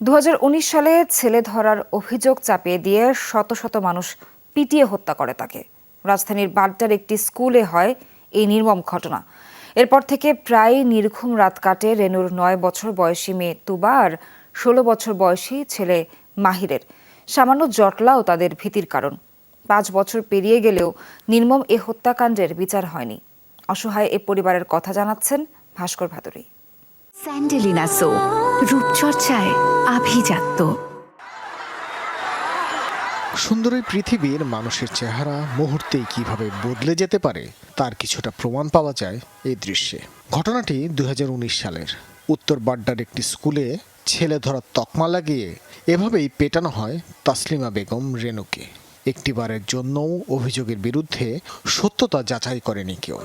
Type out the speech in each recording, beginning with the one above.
দু হাজার উনিশ সালে ছেলে ধরার অভিযোগ চাপিয়ে দিয়ে শত শত মানুষ পিটিয়ে হত্যা করে তাকে। রাজধানীর বাড্ডার একটি স্কুলে হয় এই নির্মম ঘটনা। এরপর থেকে প্রায় নির্ঘুম রাত কাটে রেনুর নয় বছর বয়সী মেয়ে তুবা আর ষোলো বছর বয়সী ছেলে মাহিরের। সামান্য জটলাও তাদের ভীতির কারণ। পাঁচ বছর পেরিয়ে গেলেও নির্মম এ হত্যাকাণ্ডের বিচার হয়নি। অসহায় এ পরিবারের কথা জানাচ্ছেন ভাস্কর ভাদুরী। স্যান্ডেলিনা সো রূপচর্চায় আভিজাত্য। সুন্দর এই পৃথিবীর মানুষের চেহারা মুহূর্তেই কীভাবে বদলে যেতে পারে, তার কিছুটা প্রমাণ পাওয়া যায় এই দৃশ্যে। ঘটনাটি দুই হাজার উনিশ সালের। উত্তর বাড্ডার একটি স্কুলে ছেলে ধরার তকমা লাগিয়ে এভাবেই পেটানো হয় তাসলিমা বেগম রেনুকে একটিবারের জন্যও অভিযোগের বিরুদ্ধে সত্যতা যাচাই করেনি কেউ।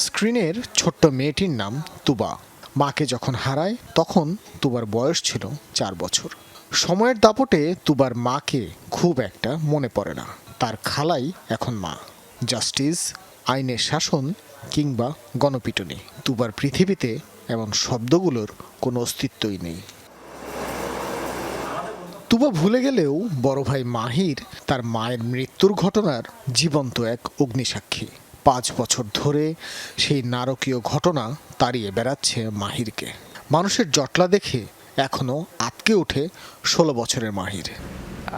স্ক্রিনের ছোট্ট মেয়েটির নাম তুবা। মাকে যখন হারায়, তখন তুবার বয়স ছিল চার বছর। সময়ের দাপটে তুবার মাকে খুব একটা মনে পড়ে না। তার খালাই এখন মা। জাস্টিস, আইনের শাসন কিংবা গণপিটুনি। তুবার পৃথিবীতে এমন শব্দগুলোর কোনো অস্তিত্বই নেই। তুবা ভুলে গেলেও বড় ভাই মাহির তার মায়ের মৃত্যুর ঘটনার জীবন্ত এক অগ্নিসাক্ষী। পাঁচ বছর ধরে সেই নারকীয় ঘটনা তাড়িয়ে বেড়াচ্ছে মাহিরকে। মানুষের জটলা দেখে এখনও আটকে ওঠে ষোলো বছরের মাহির।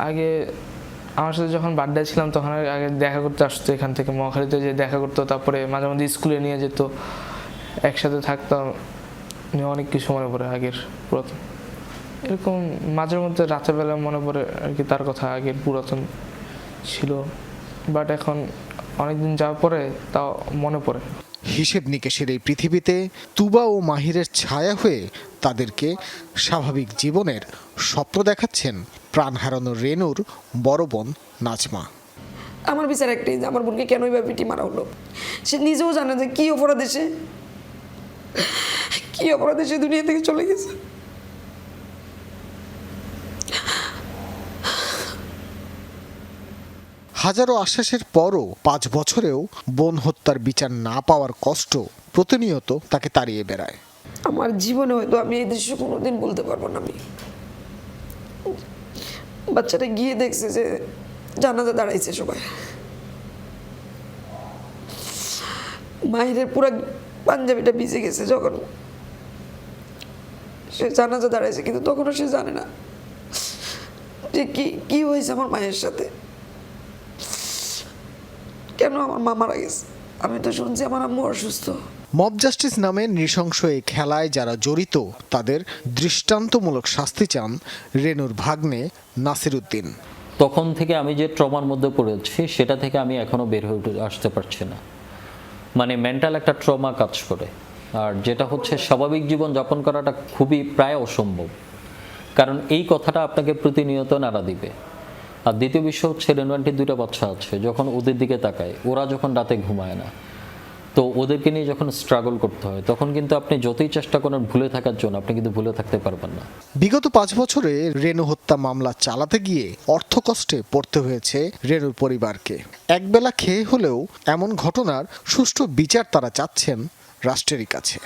আগে আমার সাথে যখন বাড্ডায় ছিলাম, তখন আগে দেখা করতে আসতো এখান থেকে মহাখালীতে যে দেখা করতো, তারপরে মাঝে মাঝে স্কুলে নিয়ে যেত, একসাথে থাকতাম অনেক কিছু মনে পড়ে আগের পুরাতন। এরকম মাঝে মধ্যে রাতের বেলা মনে পড়ে আর কি তার কথা আগের পুরাতন ছিল। বাট এখন অনেকদিন যাওয়ার পরে তাও মনে পড়ে। হিসেব নিকেশের এই পৃথিবীতে তুবা ও মাহিরের ছায়া হয়ে তাদেরকে স্বাভাবিক জীবনের স্বপ্ন দেখাচ্ছেন প্রাণ হারানো রেনুর বড় বোন নাজমা। আমার বিচার একটাই যে আমার বোনকে কেন বা পিটি মারা হলো। সে নিজেও জানে যে কী অপরাধে সে কী অপরাধে সে দুনিয়া থেকে চলে গেছে। হাজারো আশ্বাসের পরও পাঁচ বছরেও বোন হত্যার বিচার না পাওয়ার কষ্ট প্রতিনিয়ত তাকে তাড়িয়ে বেড়ায়। আমার জীবনে হয়তো আমি এই দৃশ্য কোনোদিন বলতে পারব না আমি। বাচ্চাটা গিয়ে দেখছে যে জানাজা দাঁড়াইছে সবাই। মাহিরের পুরো পাঞ্জাবিটা ভিজে গেছে যখন সে জানাজা দাঁড়াইছে, কিন্তু তখনও সে জানে না যে কি কি হয়েছে আমার মায়ের সাথে। কেন আমার মা মারা গেছে? আমি তো শুনছি আমার আম্মু অসুস্থ। মব জাস্টিস নামে নৃশংস এই খেলায় যারা জড়িত তাদের দৃষ্টান্তমূলক শাস্তি চান রেনুর ভাগ্নে নাসির উদ্দিন তখন থেকে আমি যে ট্রমার মধ্যে পড়েছি সেটা থেকে আমি এখনও বের হয়ে উঠে আসতে পারছি না। মানে মেন্টাল একটা ট্রমা কাজ করে। আর যেটা হচ্ছে স্বাভাবিক জীবন যাপন করাটা খুবই প্রায় অসম্ভব। কারণ এই কথাটা আপনাকে প্রতিনিয়ত নাড়া দিবে। আর দ্বিতীয় বিষয় হচ্ছে রেনুয়ানটির দুটো বাচ্চা আছে, যখন ওদের দিকে তাকায়, ওরা যখন রাতে ঘুমায় না। তো ওদেরকে নিয়ে যখন স্ট্রাগল করতে হয়, তখন কিন্তু আপনি যতই চেষ্টা করেন ভুলে থাকার জন্য, আপনি কিন্তু ভুলে থাকতে পারবেন না। বিগত পাঁচ বছরে রেনু হত্যা মামলা চালাতে গিয়ে অর্থ কষ্টে পড়তে হয়েছে রেনুর পরিবারকে। একবেলা খেয়ে হলেও এমন ঘটনার সুষ্ঠু বিচার তারা চাচ্ছেন রাষ্ট্রেরই কাছে।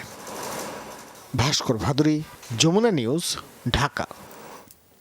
ভাস্কর ভাদুরী, যমুনা নিউজ, ঢাকা।